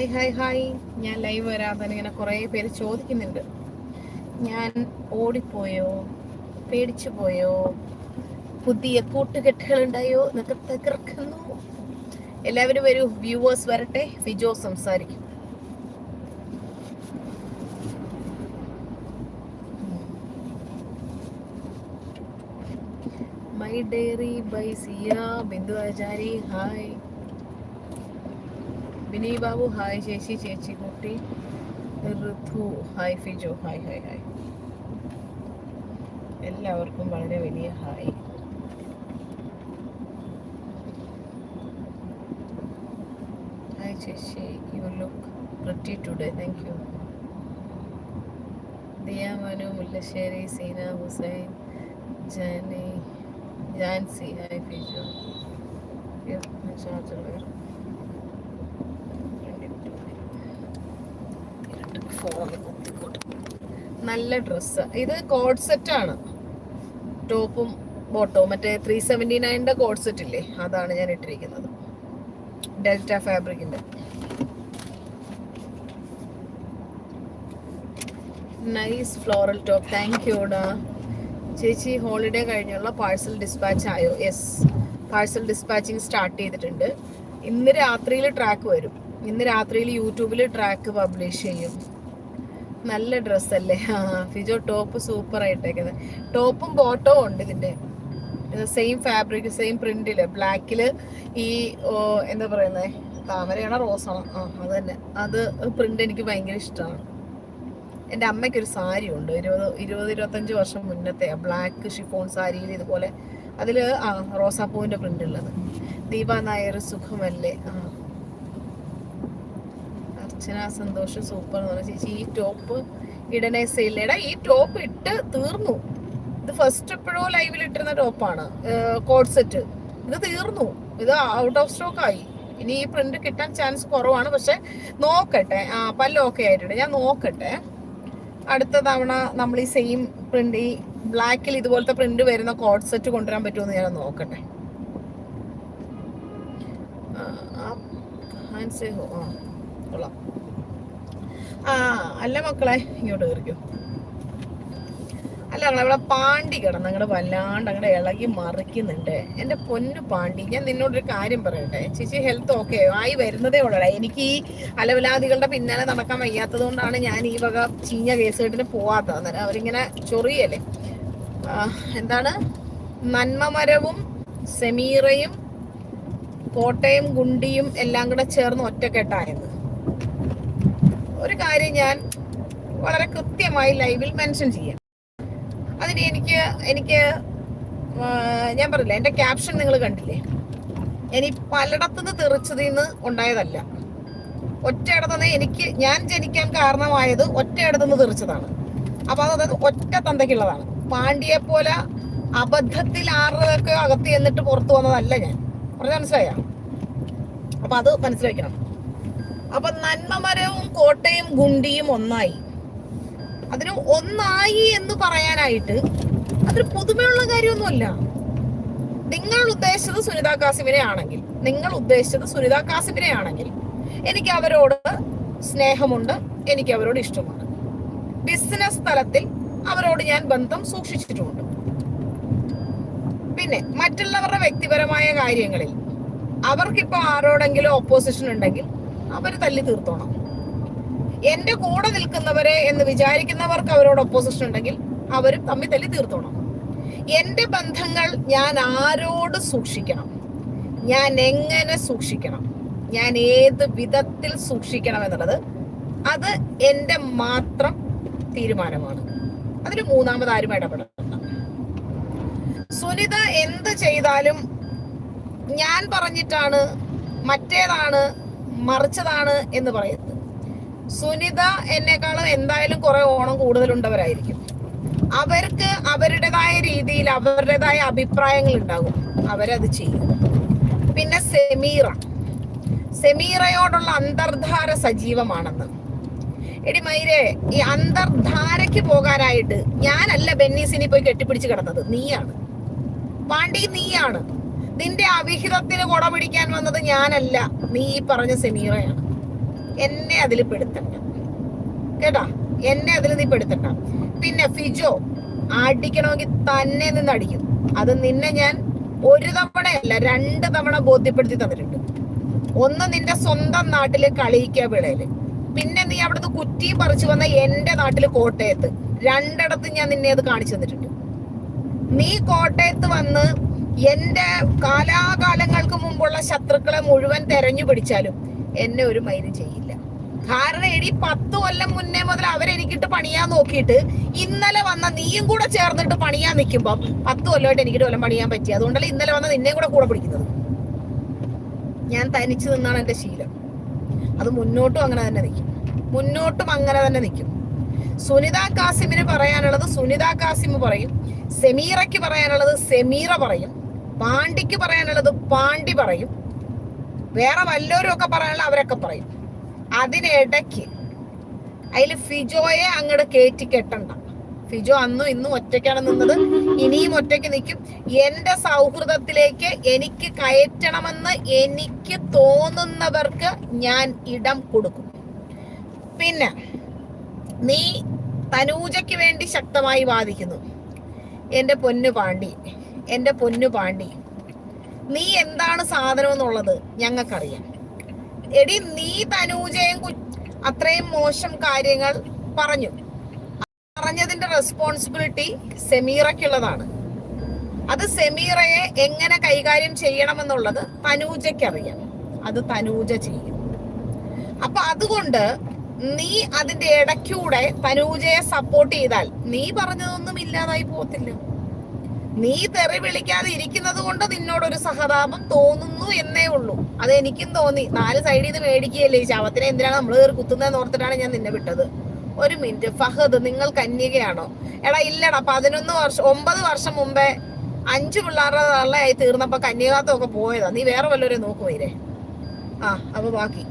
Hi hi hi. ഞാൻ live വരാതെ ഇങ്ങനെ കുറേ പേര് ചോദിക്കുന്നുണ്ട്. ഞാൻ ഓടിപ്പോയോ? പേടിച്ചു പോയോ പുതിയ കൂട്ടുകെട്ടുകൾ ഉണ്ടായോ എന്നൊക്കെ തകർക്കുന്നു. എല്ലാവരും വരൂ വ്യൂവേഴ്സ് വരട്ടെ. ഫിജോ സംസാരിക്കും. My diary by Siya Bindu Achari hi Vinay Babu hi ചേച്ചി ചേച്ചി കുട്ടി Rithu hi Fijo hi hi hi. എല്ലാവർക്കും വളരെ വലിയ ഹായ്. ഹായ് ചേച്ചി you look pretty today thank you Diyamanu Mullassery Seena Hussain Jani Jancy hi Fijo. Charger വേറെ നല്ല dress ഇത് കോഡ് സെറ്റ് ആണ്. ടോപ്പും ബോട്ടവും മറ്റേ ത്രീ സെവന്റി നയന്റെ കോഡ് സെറ്റ് ഇല്ലേ? അതാണ് ഞാൻ ഇട്ടിരിക്കുന്നത്. ഡെൽറ്റ ഫാബ്രിക്കിന്റെ നൈസ് ഫ്ലോറൽ ടോപ്പ് താങ്ക് ഡാ ചേച്ചി ഹോളിഡേ കഴിഞ്ഞുള്ള പാഴ്സൽ ഡിസ്പാച്ച് ആയോ? യെസ് പാഴ്സൽ ഡിസ്പാച്ചിങ് സ്റ്റാർട്ട് ചെയ്തിട്ടുണ്ട്. ഇന്ന് രാത്രിയിൽ ട്രാക്ക് വരും. ഇന്ന് രാത്രിയിൽ യൂട്യൂബിൽ ട്രാക്ക് പബ്ലിഷ് ചെയ്യും. നല്ല ഡ്രസ്സല്ലേ? അല്ലേ ഫിജോ ടോപ്പ് സൂപ്പർ ആയിട്ടേക്കുന്നത് ടോപ്പും ബോട്ടവും ഉണ്ട് ഇതിന്റെ. സെയിം ഫാബ്രിക് സെയിം പ്രിന്റിൽ ബ്ലാക്കിൽ ഈ എന്താ പറയുന്നത് താമരയാണ് റോസാണ് ആ അത് തന്നെ അത് പ്രിന്റ് എനിക്ക് ഭയങ്കര ഇഷ്ടമാണ് എന്റെ അമ്മയ്ക്ക് ഒരു സാരി ഉണ്ട്. ഇരുപത് ഇരുപത് ഇരുപത്തഞ്ച് വർഷം മുന്നത്തെ ബ്ലാക്ക് ഷിഫോൺ സാരിയിൽ ഇതുപോലെ അതിൽ ആ റോസാപ്പൂവിന്റെ പ്രിന്റ് ഉള്ളത്. ദീപ നായർ സുഖമല്ലേ? ആ അർച്ചന സന്തോഷം സൂപ്പർ എന്ന് പറഞ്ഞ ചേച്ചി ഈ ടോപ്പ് ഇടണേ സെയിലേടാ ഈ ടോപ്പ് ഇട്ട് തീർന്നു. ഇത് ഫസ്റ്റ് എപ്പോഴോ ലൈവിൽ ഇട്ടിരുന്ന ടോപ്പാണ് കോഡ് സെറ്റ് ഇത് തീർന്നു. ഇത് ഔട്ട് ഓഫ് സ്റ്റോക്ക് ആയി. ഇനി ഈ പ്രിന്റ് കിട്ടാൻ ചാൻസ് കുറവാണ്. പക്ഷെ നോക്കട്ടെ. ആ പല്ല് ഓക്കെ ആയിട്ടുണ്ട്. ഞാൻ നോക്കട്ടെ. അടുത്ത തവണ നമ്മൾ ഈ സെയിം പ്രിന്റ് ഈ ബ്ലാക്കിൽ ഇതുപോലത്തെ പ്രിന്റ് വരുന്ന കോഡ് സെറ്റ് കൊണ്ടുവരാൻ പറ്റുമെന്ന് ഞാൻ നോക്കട്ടെ. ആ, ഹാൻഡ് സേ ഹോ ആ. കൊള്ളാം. ആ അല്ല മക്കളെ ഇങ്ങോട്ട് കയറിക്കോ അല്ല ഞങ്ങൾ ഇവിടെ പാണ്ടി കിടന്ന് അങ്ങടെ വല്ലാണ്ട് അങ്ങടെ ഇളകി മറിക്കുന്നുണ്ട്. എന്റെ പൊന്നു പാണ്ടി ഞാൻ നിന്നോടൊരു കാര്യം പറയട്ടെ? ചേച്ചി ഹെൽത്ത് ഓക്കെ ആയി? വരുന്നതേ ഉള്ളടാ. എനിക്ക് ഈ അലവിലാദികളുടെ പിന്നാലെ നടക്കാൻ വയ്യാത്തത് കൊണ്ടാണ് ഞാൻ ഈ വക ചീഞ്ഞ കേസുകെട്ടിന് പോവാത്തത്. അന്നേരം അവരിങ്ങനെ ചൊറിയല്ലേ? എന്താണ്? നന്മമരവും സെമീറയും കോട്ടയും ഗുണ്ടിയും എല്ലാം കൂടെ ചേർന്ന് ഒറ്റക്കെട്ടായത് ഒരു കാര്യം ഞാൻ വളരെ കൃത്യമായി ലൈവിൽ മെൻഷൻ ചെയ്യാം. അതിന് എനിക്ക് എനിക്ക് ഞാൻ പറഞ്ഞില്ല എന്റെ ക്യാപ്ഷൻ നിങ്ങൾ കണ്ടില്ലേ? ഇനി പലയിടത്തുനിന്ന് തെറിച്ചതിൽ നിന്ന് ഉണ്ടായതല്ല. ഒറ്റയിടത്തുനിന്ന് എനിക്ക് ഞാൻ ജനിക്കാൻ കാരണമായത് ഒറ്റയിടത്തുനിന്ന് തെറിച്ചതാണ്. അപ്പോൾ അത് ഒറ്റ തന്തയ്ക്കുള്ളതാണ്. പാണ്ഡ്യയെ പോലെ അബദ്ധത്തിൽ ആരുടെയൊക്കെ അകത്ത് ചെന്നിട്ട് പുറത്തു വന്നതല്ല ഞാൻ. പറഞ്ഞ മനസ്സിലായ? അപ്പം അത് മനസ്സിലാക്കണം അപ്പൊ നന്മമരവും കോട്ടയും ഗുണ്ടിയും ഒന്നായി. അതിന് ഒന്നായി എന്ന് പറയാനായിട്ട് അതൊരു പുതുമയുള്ള കാര്യമൊന്നുമല്ല. നിങ്ങൾ ഉദ്ദേശിച്ചത് സുനിത കാസിമിനെ ആണെങ്കിൽ നിങ്ങൾ ഉദ്ദേശിച്ചത് സുനിത കാസിമിനെ ആണെങ്കിൽ എനിക്ക് അവരോട് സ്നേഹമുണ്ട് എനിക്ക് അവരോട് ഇഷ്ടമുണ്ട്. ബിസിനസ് തലത്തിൽ അവരോട് ഞാൻ ബന്ധം സൂക്ഷിച്ചിട്ടുമുണ്ട് പിന്നെ മറ്റുള്ളവരുടെ വ്യക്തിപരമായ കാര്യങ്ങളിൽ അവർക്കിപ്പോ ആരോടെങ്കിലും ഓപ്പോസിഷൻ ഉണ്ടെങ്കിൽ അവർ തല്ലി തീർത്തോണം. എന്റെ കൂടെ നിൽക്കുന്നവരെ എന്ന് വിചാരിക്കുന്നവർക്ക് അവരോട് ഒപ്പോസിഷൻ ഉണ്ടെങ്കിൽ അവരും തമ്മിൽ തല്ലി തീർത്തോണം. എന്റെ ബന്ധങ്ങൾ ഞാൻ ആരോട് സൂക്ഷിക്കണം? ഞാൻ എങ്ങനെ സൂക്ഷിക്കണം? ഞാൻ ഏത് വിധത്തിൽ സൂക്ഷിക്കണം എന്നുള്ളത് അത് എന്റെ മാത്രം തീരുമാനമാണ്. അതിന് മൂന്നാമത് ആരും ഇടപെടണ്ട സുനിത എന്ത് ചെയ്താലും ഞാൻ പറഞ്ഞിട്ടാണ് മറ്റേതാണ് മറിച്ചതാണ് എന്ന് പറയുന്നത്. സുനിത എന്നെക്കാളും എന്തായാലും കുറെ ഓണം കൂടുതലുണ്ടവരായിരിക്കും അവർക്ക് അവരുടേതായ രീതിയിൽ അവരുടേതായ അഭിപ്രായങ്ങൾ ഉണ്ടാകും. അവരത് ചെയ്യും. പിന്നെ സെമീറ. സെമീറയോടുള്ള അന്തർധാര സജീവമാണെന്ന്. എടി മൈരെ ഈ അന്തർധാരയ്ക്ക് പോകാനായിട്ട് ഞാനല്ല ബെന്നീസിനെ പോയി കെട്ടിപ്പിടിച്ച് കിടന്നത്. നീയാണ്. പാണ്ഡി നീയാണ്. നിന്റെ അവിഹിതത്തിന് കുട പിടിക്കാൻ വന്നത് ഞാനല്ല. നീ ഈ പറഞ്ഞ സെമീറയാണ്. എന്നെ അതിൽ പെടുത്തണ്ട. കേട്ടാ? എന്നെ അതിൽ നീ പെടുത്തണ്ട. പിന്നെ ഫിജോ അടിക്കണമെങ്കിൽ തന്നെ നിന്ന് അടിക്കും. അത് നിന്നെ ഞാൻ ഒരു തവണയല്ല രണ്ട് തവണ ബോധ്യപ്പെടുത്തി തന്നിട്ടുണ്ട്. ഒന്ന് നിന്റെ സ്വന്തം നാട്ടിൽ കളിയിക്ക വിളയിൽ. പിന്നെ നീ അവിടുന്ന് കുറ്റിയും പറിച്ചു വന്ന എന്റെ നാട്ടിൽ കോട്ടയത്ത്. രണ്ടിടത്ത് ഞാൻ നിന്നെ അത് കാണിച്ചു തന്നിട്ടുണ്ട്. നീ കോട്ടയത്ത് വന്ന് എന്റെ കാലാകാലങ്ങൾക്ക് മുമ്പുള്ള ശത്രുക്കളെ മുഴുവൻ തെരഞ്ഞു പിടിച്ചാലും എന്നെ ഒരു മൈന് ചെയ്യില്ല. കാരണം എടി പത്ത് കൊല്ലം മുന്നേ മുതൽ അവരെനിക്കിട്ട് പണിയാൻ നോക്കിയിട്ട് ഇന്നലെ വന്ന നീയും കൂടെ ചേർന്നിട്ട് പണിയാൻ നിൽക്കുമ്പോൾ പത്ത് കൊല്ലമായിട്ട് എനിക്കിട്ട് കൊല്ലം പണിയാൻ പറ്റി. അതുകൊണ്ടല്ലേ ഇന്നലെ വന്ന നിന്നെ കൂടെ കൂടെ പിടിക്കുന്നത്. ഞാൻ തനിച്ചു നിന്നാണ് എന്റെ ശീലം. അത് മുന്നോട്ടും അങ്ങനെ തന്നെ നിൽക്കും. മുന്നോട്ടും അങ്ങനെ തന്നെ നിൽക്കും. സുനിത കാസിമിന് പറയാനുള്ളത് സുനിത കാസിം പറയും സെമീറയ്ക്ക് പറയാനുള്ളത് സെമീറ പറയും. പാണ്ടിക്ക് പറയാനുള്ളത് പാണ്ടി പറയും. വേറെ വല്ലവരും ഒക്കെ പറയാനുള്ള അവരൊക്കെ പറയും. അതിനിടയ്ക്ക് അതിൽ ഫിജോയെ അങ്ങോട്ട് കയറ്റി കെട്ടണ്ട. ഫിജോ അന്നും ഇന്നും ഒറ്റയ്ക്കാണ് നിന്നത്. ഇനിയും ഒറ്റയ്ക്ക് നിൽക്കും. എന്റെ സൗഹൃദത്തിലേക്ക് എനിക്ക് കയറ്റണമെന്ന് എനിക്ക് തോന്നുന്നവർക്ക് ഞാൻ ഇടം കൊടുക്കും. പിന്നെ നീ തനൂജയ്ക്ക് വേണ്ടി ശക്തമായി വാദിക്കുന്നു. എന്റെ പൊന്നു പാണ്ടി എന്റെ പൊന്നു പാണ്ടി നീ എന്താണ് സാധനം എന്നുള്ളത് ഞങ്ങൾക്കറിയാം. എടി നീ തനൂജയും അത്രയും മോശം കാര്യങ്ങൾ പറഞ്ഞു. പറഞ്ഞതിന്റെ റെസ്പോൺസിബിലിറ്റി സെമീറയ്ക്കുള്ളതാണ്. അത് സെമീറയെ എങ്ങനെ കൈകാര്യം ചെയ്യണമെന്നുള്ളത് തനൂജയ്ക്കറിയാം. അത് തനൂജ ചെയ്യും. അപ്പൊ അതുകൊണ്ട് നീ അതിന്റെ ഇടയ്ക്കൂടെ തനൂജയെ സപ്പോർട്ട് ചെയ്താൽ നീ പറഞ്ഞതൊന്നും ഇല്ലാതായി പോകത്തില്ല. നീ തെറി വിളിക്കാതെ ഇരിക്കുന്നത് കൊണ്ട് നിന്നോടൊരു സഹതാപം തോന്നുന്നു എന്നേ ഉള്ളൂ. അത് എനിക്കും തോന്നി. നാല് സൈഡിൽ നിന്ന് മേടിക്കുകയല്ലേ ഈ ശവത്തിനെ? എന്തിനാണ് നമ്മൾ കയറി കുത്തുന്നതെന്ന് ഓർത്തിട്ടാണ് ഞാൻ നിന്നെ വിട്ടത്? ഒരു മിനിറ്റ് ഫഹദ് നിങ്ങൾ കന്യകയാണോ? എടാ ഇല്ലടാ പതിനൊന്ന് വർഷം ഒമ്പത് വർഷം മുമ്പേ അഞ്ചു പിള്ളേരുടെ തള്ളയായി തീർന്നപ്പോ കന്യകാത്തൊക്കെ പോയതാ. നീ വേറെ വല്ലവരെ നോക്കുവരേ ആ അപ്പൊ ബാക്കി.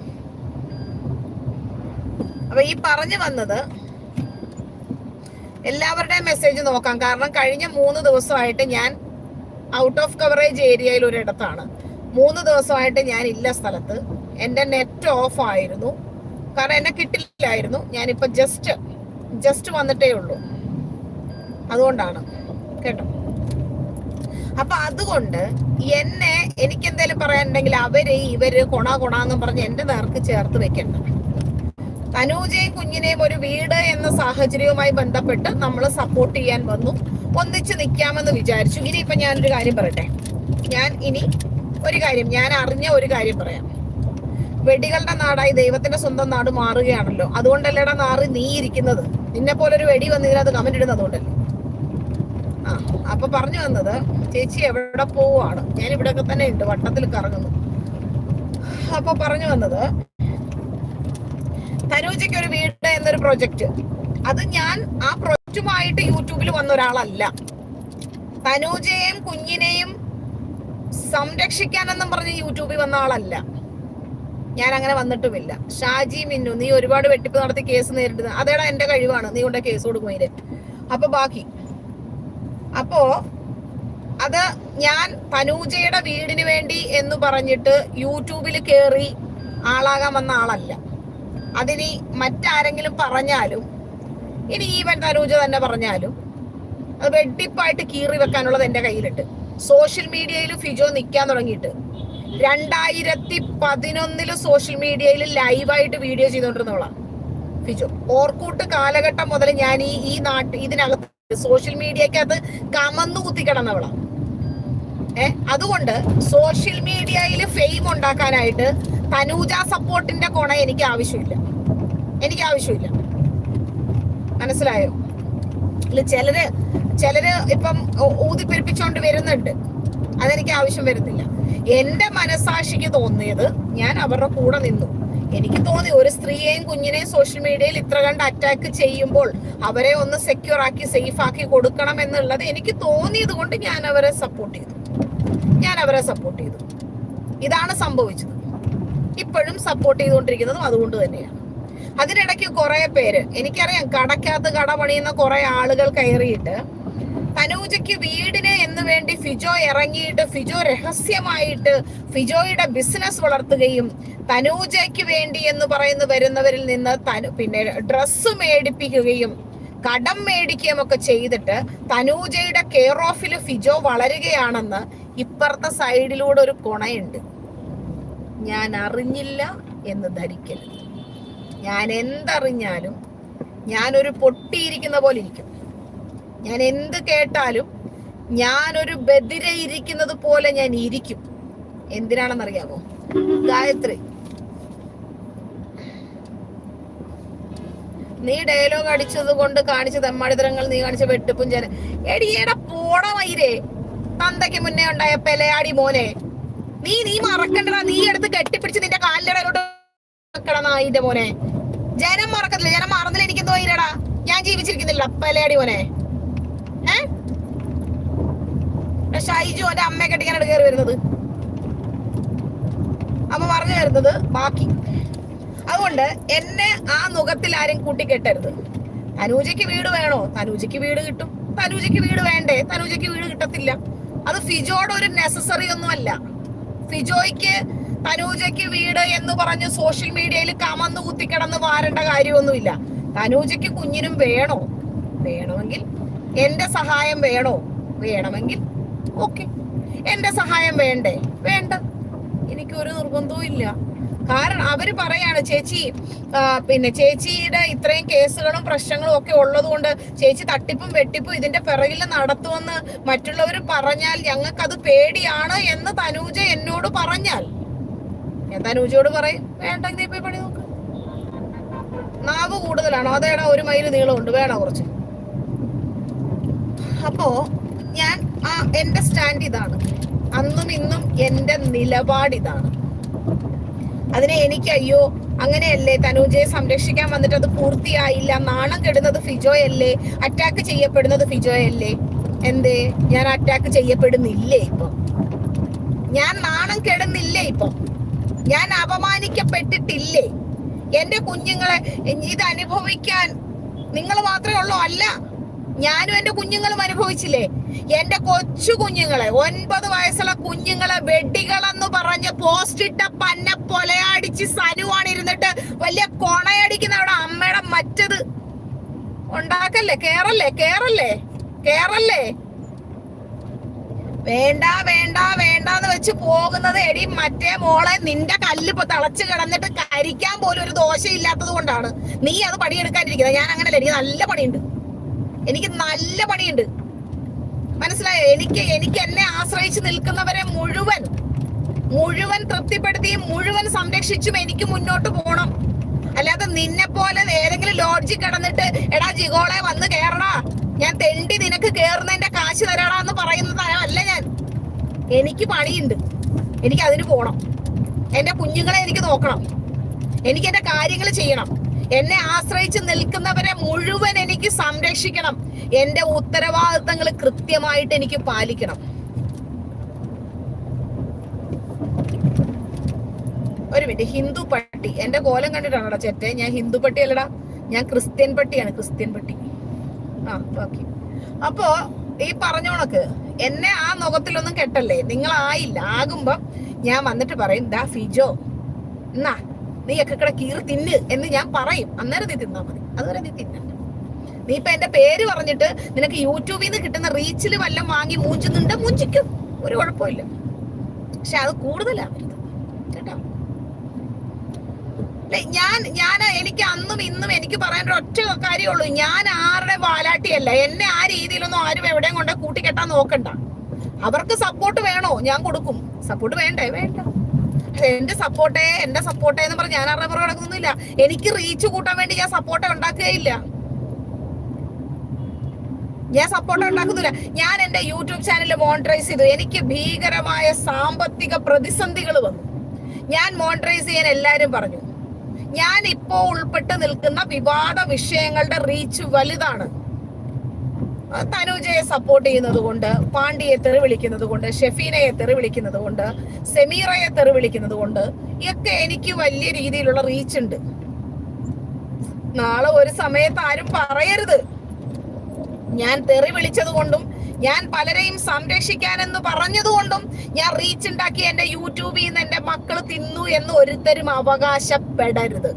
അപ്പൊ ഈ പറഞ്ഞു വന്നത് എല്ലാവരുടെയും മെസ്സേജ് നോക്കാം. കാരണം കഴിഞ്ഞ മൂന്ന് ദിവസമായിട്ട് ഞാൻ ഔട്ട് ഓഫ് കവറേജ് ഏരിയയിൽ ഒരിടത്താണ്. മൂന്ന് ദിവസമായിട്ട് ഞാൻ ഇല്ല സ്ഥലത്ത്. എന്റെ നെറ്റ് ഓഫ് ആയിരുന്നു. കാരണം എന്നെ കിട്ടില്ലായിരുന്നു. ഞാനിപ്പോൾ ജസ്റ്റ് ജസ്റ്റ് വന്നിട്ടേ ഉള്ളൂ. അതുകൊണ്ടാണ്. കേട്ടോ? അപ്പൊ അതുകൊണ്ട് എന്നെ എനിക്ക് എന്തെങ്കിലും പറയാനുണ്ടെങ്കിൽ അവർ ഇവർ കൊണ കൊണാന്നും പറഞ്ഞ് എന്റെ നേർക്ക് ചേർത്ത് വെക്കണ്ട. തനൂജയും കുഞ്ഞിനെയും ഒരു വീട് എന്ന സാഹചര്യവുമായി ബന്ധപ്പെട്ട് നമ്മൾ സപ്പോർട്ട് ചെയ്യാൻ വന്നു. ഒന്നിച്ച് നിൽക്കാമെന്ന് വിചാരിച്ചു. ഇനി ഇപ്പൊ ഞാനൊരു കാര്യം പറയട്ടെ? ഞാൻ ഇനി ഒരു കാര്യം ഞാൻ അറിഞ്ഞ ഒരു കാര്യം പറയാം. വെടികളുടെ നാടായി ദൈവത്തിന്റെ സ്വന്തം നാട് മാറുകയാണല്ലോ. അതുകൊണ്ടല്ലേടാ നാറി നീ ഇരിക്കുന്നത്? നിന്നെ പോലെ ഒരു വെടി വന്ന് ഇതിനകത്ത് കമന്റ് ഇടുന്നത് അതുകൊണ്ടല്ലേ? ആ അപ്പൊ പറഞ്ഞു വന്നത് ചേച്ചി എവിടെ പോവാണ് ഞാൻ ഇവിടെയൊക്കെ തന്നെ ഉണ്ട് വട്ടത്തിൽ കറങ്ങുന്നു. അപ്പൊ പറഞ്ഞു വന്നത് തനൂജയ്ക്ക് ഒരു വീട് എന്നൊരു പ്രൊജക്ട് അത് ഞാൻ ആ പ്രൊജക്റ്റുമായിട്ട് യൂട്യൂബിൽ വന്ന ഒരാളല്ല. തനൂജയെയും കുഞ്ഞിനെയും സംരക്ഷിക്കാനെന്നും പറഞ്ഞ് യൂട്യൂബിൽ വന്ന ആളല്ല. ഞാൻ അങ്ങനെ വന്നിട്ടുമില്ല. ഷാജി മിന്നു നീ ഒരുപാട് വെട്ടിപ്പ് നടത്തി കേസ് നേരിടുന്നത് അതേടാ എന്റെ കഴിവാണ്. നീ കൊണ്ട കേസ് കൊടുക്കും അതിന്. അപ്പൊ ബാക്കി. അപ്പോ അത് ഞാൻ തനൂജയുടെ വീടിന് വേണ്ടി എന്ന് പറഞ്ഞിട്ട് യൂട്യൂബിൽ കേറി ആളാകാൻ വന്ന ആളല്ല. അതിനി മറ്റാരെങ്കിലും പറഞ്ഞാലും ഇനി ഈവൻ തനൂജ തന്നെ പറഞ്ഞാലും അത് വെട്ടിപ്പായിട്ട് കീറി വെക്കാനുള്ളത് എന്റെ കയ്യിലുണ്ട്. സോഷ്യൽ മീഡിയയിൽ ഫിജോ നിൽക്കാൻ തുടങ്ങിയിട്ട് രണ്ടായിരത്തി പതിനൊന്നിൽ സോഷ്യൽ മീഡിയയിൽ ലൈവായിട്ട് വീഡിയോ ചെയ്തോണ്ടിരുന്നോളാം ഫിജോ. ഓർക്കൂട്ട് കാലഘട്ടം മുതൽ ഞാൻ ഈ ഈ നാട്ടിൽ ഇതിനകത്ത് സോഷ്യൽ മീഡിയക്കകത്ത് കമന്നു കുത്തി കിടന്നവളാ ഏ അതുകൊണ്ട് സോഷ്യൽ മീഡിയയിൽ ഫെയിം ഉണ്ടാക്കാനായിട്ട് തനൂജ സപ്പോർട്ടിന്റെ കൊണ എനിക്ക് ആവശ്യമില്ല. എനിക്ക് ആവശ്യമില്ല. മനസ്സിലായോ? ഇല്ല ചിലര് ചിലര് ഇപ്പം ഊതിപ്പെരുപ്പിച്ചോണ്ട് വരുന്നുണ്ട്. അതെനിക്ക് ആവശ്യം വരുന്നില്ല. എന്റെ മനസാക്ഷിക്ക് തോന്നിയത് ഞാൻ അവരുടെ കൂടെ നിന്നു. എനിക്ക് തോന്നി ഒരു സ്ത്രീയെയും കുഞ്ഞിനെയും സോഷ്യൽ മീഡിയയിൽ ഇത്ര കണ്ട് അറ്റാക്ക് ചെയ്യുമ്പോൾ അവരെ ഒന്ന് സെക്യൂർ ആക്കി സേഫ് ആക്കി കൊടുക്കണം എന്നുള്ളത് എനിക്ക് തോന്നിയത് കൊണ്ട് ഞാൻ അവരെ സപ്പോർട്ട് ചെയ്തു. ഞാൻ അവരെ സപ്പോർട്ട് ചെയ്തു. ഇതാണ് സംഭവിച്ചത്. ഇപ്പോഴും സപ്പോർട്ട് ചെയ്തുകൊണ്ടിരിക്കുന്നതും അതുകൊണ്ട് തന്നെയാണ്. അതിനിടയ്ക്ക് കുറെ പേര് എനിക്കറിയാം കടക്കകത്ത് കട പണിയുന്ന കുറെ ആളുകൾ കയറിയിട്ട് തനൂജയ്ക്ക് വീടിന് എന്ന് വേണ്ടി ഫിജോ ഇറങ്ങിയിട്ട് ഫിജോ രഹസ്യമായിട്ട് ഫിജോയുടെ ബിസിനസ് വളർത്തുകയും തനൂജയ്ക്ക് വേണ്ടി എന്ന് പറയുന്ന വരുന്നവരിൽ നിന്ന് തനു പിന്നെ ഡ്രസ്സ് മേടിപ്പിക്കുകയും കടം മേടിക്കുകയും ഒക്കെ ചെയ്തിട്ട് തനൂജയുടെ കെയർ ഓഫിൽ ഫിജോ വളരുകയാണെന്ന് ഇപ്പുറത്തെ സൈഡിലൂടെ ഒരു കൊണയുണ്ട്. ഞാൻ അറിഞ്ഞില്ല എന്ന് ധരിക്കരുത്. ഞാൻ എന്തറിഞ്ഞാലും ഞാനൊരു പൊട്ടിയിരിക്കുന്ന പോലെ ഇരിക്കും. ഞാൻ എന്ത് കേട്ടാലും ഞാനൊരു ബദിരയിരിക്കുന്നത് പോലെ ഞാൻ ഇരിക്കും. എന്തിനാണെന്നറിയാമോ ഗായത്രി. നീ ഡയലോഗ് അടിച്ചത് കൊണ്ട് കാണിച്ച തെമ്മാടിത്തരങ്ങൾ നീ കാണിച്ച വെട്ടിപ്പും ജന എടിയേടെ പോണ മയിരേ തന്തയ്ക്ക് മുന്നേ ഉണ്ടായ പെലയാടി മോനെ. നീ നീ മറക്കണ്ടടാ. നീ എടുത്ത് കെട്ടിപ്പിടിച്ച് നിന്റെ കാലിലടയിലോട്ട് നായിന്റെ മോനെ. ജനം മറക്കത്തില്ല. ജനം മറന്നില്ല എനിക്ക് തോന്നിയില്ലടാ ഞാൻ ജീവിച്ചിരിക്കുന്നില്ല പെലയാടി മോനെ. ഏ? ഷൈജു എന്റെ അമ്മയെ കെട്ടിക്കാനാണ് കയറി വരുന്നത്. അമ്മ പറഞ്ഞു വരുന്നത് ബാക്കി. അതുകൊണ്ട് എന്നെ ആ മുഖത്തിൽ ആരും കൂട്ടിക്കെട്ടരുത്. തനൂജയ്ക്ക് വീട് വേണോ? തനൂജയ്ക്ക് വീട് കിട്ടും. തനൂജയ്ക്ക് വീട് വേണ്ടേ? തനൂജയ്ക്ക് വീട് കിട്ടത്തില്ല. അത് ഫിജോയുടെ ഒരു നെസസറി ഒന്നുമല്ല. ഫിജോയ്ക്ക് തനൂജയ്ക്ക് വീട് എന്ന് പറഞ്ഞ് സോഷ്യൽ മീഡിയയിൽ കമന്ന് കുത്തിക്കിടന്ന് വാരേണ്ട കാര്യമൊന്നുമില്ല. തനൂജയ്ക്ക് കുഞ്ഞിനും വേണോ? വേണമെങ്കിൽ എന്റെ സഹായം വേണോ? വേണമെങ്കിൽ ഓക്കെ എന്റെ സഹായം വേണ്ടേ? വേണ്ട. എനിക്കൊരു നിർബന്ധവും ഇല്ല കാരണം അവർ പറയാണ് ചേച്ചി പിന്നെ ചേച്ചിയുടെ ഇത്രയും കേസുകളും പ്രശ്നങ്ങളും ഒക്കെ ഉള്ളതുകൊണ്ട് ചേച്ചി തട്ടിപ്പും വെട്ടിപ്പും ഇതിന്റെ പിറകിൽ നടത്തുമെന്ന് മറ്റുള്ളവർ പറഞ്ഞാൽ ഞങ്ങൾക്കത് പേടിയാണ് എന്ന് തനൂജ എന്നോട് പറഞ്ഞാൽ. ഞാൻ തനൂജയോട് പറയും വേണ്ടെങ്കിൽ പോയി പണി നോക്ക്. നാവ് കൂടുതലാണോ? അതേടാ ഒരു മൈൽ നീളമുണ്ട്. വേണോ കുറച്ച്? അപ്പോ ഞാൻ ആ എന്റെ സ്റ്റാൻഡ് ഇതാണ്. അന്നും ഇന്നും എന്റെ നിലപാട് ഇതാണ്. അതിനെ എനിക്ക് അയ്യോ അങ്ങനെയല്ലേ? തനൂജയെ സംരക്ഷിക്കാൻ വന്നിട്ട് അത് പൂർത്തിയായില്ല. നാണം കെടുന്നത് ഫിജോയല്ലേ? അറ്റാക്ക് ചെയ്യപ്പെടുന്നത് ഫിജോയല്ലേ? എന്തേ? ഞാൻ അറ്റാക്ക് ചെയ്യപ്പെടുന്നില്ലേ ഇപ്പൊ? ഞാൻ നാണം കെടുന്നില്ലേ ഇപ്പൊ? ഞാൻ അപമാനിക്കപ്പെട്ടിട്ടില്ലേ? എന്റെ കുഞ്ഞുങ്ങളെ ഇത് അനുഭവിക്കാൻ നിങ്ങൾ മാത്രമേ ഉള്ളൂ? അല്ല. ഞാനും എന്റെ കുഞ്ഞുങ്ങളും അനുഭവിച്ചില്ലേ? എന്റെ കൊച്ചു കുഞ്ഞുങ്ങളെ ഒൻപത് വയസ്സുള്ള കുഞ്ഞുങ്ങളെ വെടികളെന്ന് പറഞ്ഞ് പോസ്റ്റ് ഇട്ട പന്ന പൊലയാടിച്ച് സനുവാണ് ഇരുന്നിട്ട് വലിയ കൊണയടിക്കുന്ന അവിടെ അമ്മയുടെ മറ്റത്. ഉണ്ടാക്കല്ലേ? കേറല്ലേ? കേറല്ലേ? കേറല്ലേ? വേണ്ട വേണ്ട വേണ്ടാന്ന് വെച്ച് പോകുന്നത് എടി മറ്റേ മോളെ നിന്റെ കല്ല് ഇപ്പൊ തിളച്ച് കിടന്നിട്ട് കരിക്കാൻ പോലും ഒരു ദോഷം ഇല്ലാത്തത് കൊണ്ടാണ്. നീ അത് പണിയെടുക്കാനിരിക്കുന്നത് ഞാൻ അങ്ങനല്ല എനിക്ക് നല്ല പണിയുണ്ട്. എനിക്ക് നല്ല പണിയുണ്ട്. മനസ്സിലായോ? എനിക്ക് എനിക്ക് എന്നെ ആശ്രയിച്ച് നിൽക്കുന്നവരെ മുഴുവൻ മുഴുവൻ തൃപ്തിപ്പെടുത്തിയും മുഴുവൻ സംരക്ഷിച്ചും എനിക്ക് മുന്നോട്ട് പോകണം അല്ലാതെ നിന്നെ പോലെ ഏതെങ്കിലും ലോഡ്ജിൽ കിടന്നിട്ട് എടാ ജിഗോളെ വന്ന് കേറടാ ഞാൻ തെണ്ടി നിനക്ക് കേറുന്നതിന്റെ കാശ് തരാടാ എന്ന് പറയുന്നത് അല്ല ഞാൻ. എനിക്ക് പണിയുണ്ട്. എനിക്ക് അതിന് പോണം. എന്റെ കുഞ്ഞുങ്ങളെ എനിക്ക് നോക്കണം. എനിക്ക് എന്റെ കാര്യങ്ങൾ ചെയ്യണം. എന്നെ ആശ്രയിച്ച് നിൽക്കുന്നവരെ മുഴുവൻ എനിക്ക് സംരക്ഷിക്കണം. എന്റെ ഉത്തരവാദിത്തങ്ങൾ കൃത്യമായിട്ട് എനിക്ക് പാലിക്കണം. ഒരു മിനിറ്റ് ഹിന്ദു പട്ടി. എന്റെ കോലം കണ്ടിട്ടാണോടാ ചെറ്റെ? ഞാൻ ഹിന്ദു പട്ടി അല്ലടാ. ഞാൻ ക്രിസ്ത്യൻ പട്ടിയാണ് ക്രിസ്ത്യൻ പട്ടി. ആ ഓക്കെ അപ്പോ ഈ പറഞ്ഞോണക്ക് എന്നെ ആ മുഖത്തിലൊന്നും കെട്ടല്ലേ? നിങ്ങൾ ആയില്ല ആകുമ്പം ഞാൻ വന്നിട്ട് പറയും ദാ ഫിജോ. എന്നാ നീ ഒക്കെ കൂടെ കീറി തിന്ന് എന്ന് ഞാൻ പറയും. അന്നേരം നീ തിന്നാ മതി. അതുവരെ നീ തിന്നണ്ട. നീ ഇപ്പൊ എന്റെ പേര് പറഞ്ഞിട്ട് നിനക്ക് യൂട്യൂബിൽ നിന്ന് കിട്ടുന്ന റീച്ചിൽ വല്ലതും വാങ്ങി മൂഞ്ചുന്നുണ്ട് മൂഞ്ചിക്കും. ഒരു കുഴപ്പമില്ല. പക്ഷെ അത് കൂടുതലാവരുത്. കേട്ടോ? ഞാൻ ഞാൻ എനിക്ക് അന്നും ഇന്നും എനിക്ക് പറയാൻ ഒറ്റ കാര്യമുള്ളൂ ഞാൻ ആരുടെ വാലാട്ടിയല്ല. എന്നെ ആ രീതിയിലൊന്നും ആരും എവിടെയും കൊണ്ട് കൂട്ടിക്കെട്ടാൻ നോക്കണ്ട. അവർക്ക് സപ്പോർട്ട് വേണോ? ഞാൻ കൊടുക്കും. സപ്പോർട്ട് വേണ്ടേ? വേണ്ട. എന്റെ സപ്പോർട്ടേ എന്റെ സപ്പോർട്ടേ എന്ന് പറഞ്ഞ് ഞാൻ ആരുടെ പുറകെ കിടക്കുന്നില്ല എനിക്ക് റീച്ച് കൂട്ടാൻ വേണ്ടി ഞാൻ സപ്പോർട്ട് ഉണ്ടാക്കുകയില്ല. ഞാൻ സപ്പോർട്ട് ഉണ്ടാക്കുന്നില്ല. ഞാൻ എന്റെ യൂട്യൂബ് ചാനൽ മോണിറ്ററൈസ് ചെയ്തു. എനിക്ക് ഭീകരമായ സാമ്പത്തിക പ്രതിസന്ധികൾ വന്നു. ഞാൻ മോണിറ്ററൈസ് ചെയ്യാൻ എല്ലാരും പറഞ്ഞു. ഞാൻ ഇപ്പോ ഉൾപ്പെട്ട് നിൽക്കുന്ന വിവാദ വിഷയങ്ങളുടെ റീച്ച് വലുതാണ്. തനുജയെ സപ്പോർട്ട് ചെയ്യുന്നത് കൊണ്ട് പാണ്ഡിയെ തെറി വിളിക്കുന്നത് കൊണ്ട് ഷെഫീനയെ തെറി വിളിക്കുന്നത് കൊണ്ട് സെമീറയെ തെറി വിളിക്കുന്നത് കൊണ്ട് ഒക്കെ എനിക്ക് വലിയ രീതിയിലുള്ള റീച്ച് ഉണ്ട്. നാളെ ഒരു സമയത്ത് ആരും പറയരുത്. ഞാൻ തെറി വിളിച്ചത് കൊണ്ടും ഞാൻ പലരെയും സംരക്ഷിക്കാനെന്ന് പറഞ്ഞതുകൊണ്ടും ഞാൻ റീച്ച് ഉണ്ടാക്കി എന്റെ യൂട്യൂബിൽ നിന്ന് എന്റെ മക്കൾ തിന്നു എന്ന് ഒരുത്തരും അവകാശപ്പെടരുത്.